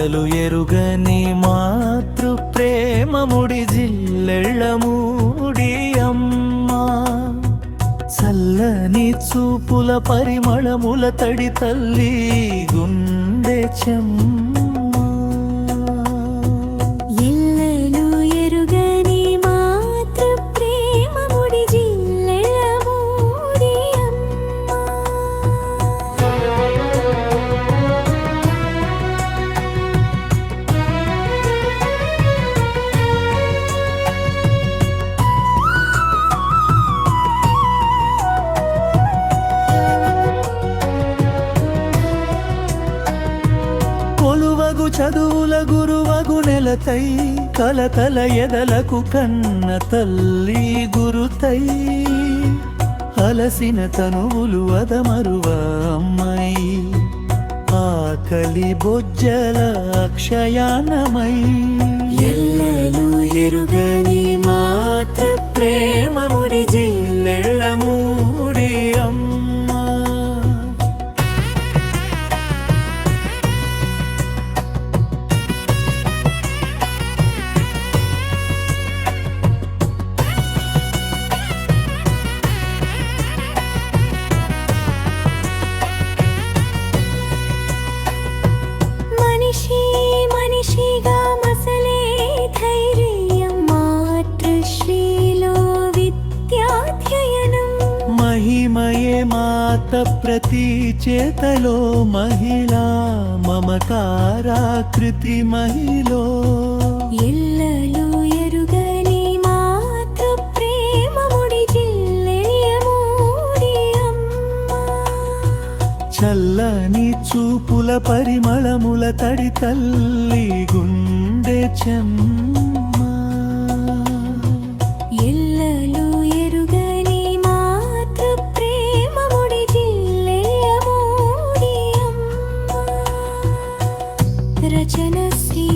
ఎల్లలు ఎరుగని మాతృ ప్రేమ ముడి జిల్లెళ్ళ అమ్మా. చల్లని చూపుల పరిమళముల తడి తల్లి గుండె చెమ్మ. కొలువగు చదువుల గురువగు నెలతై కలతల ఎదలకు కన్న తల్లి గురుతై. అలసిన తనువులు అదమరువ అమ్మాయి ఆకలి బొజ్జల అక్షయానమై ఎల్లలు ఎరుగని మాత ప్రేమ జిల్లెళ్ళము. మహిమయే మాత ప్రతి చేతలో మహిళా మమకారాకృతి మహిళో. ఎల్లలు ఎరుగని మాతృ ప్రేమ ముడి చల్లని చూపుల పరిమళముల తడి తల్లి గుండె చేర్చమ్మా ఎల్లలు ఎరుగని మాతృ ప్రేమ ముడి రచన శ్రీ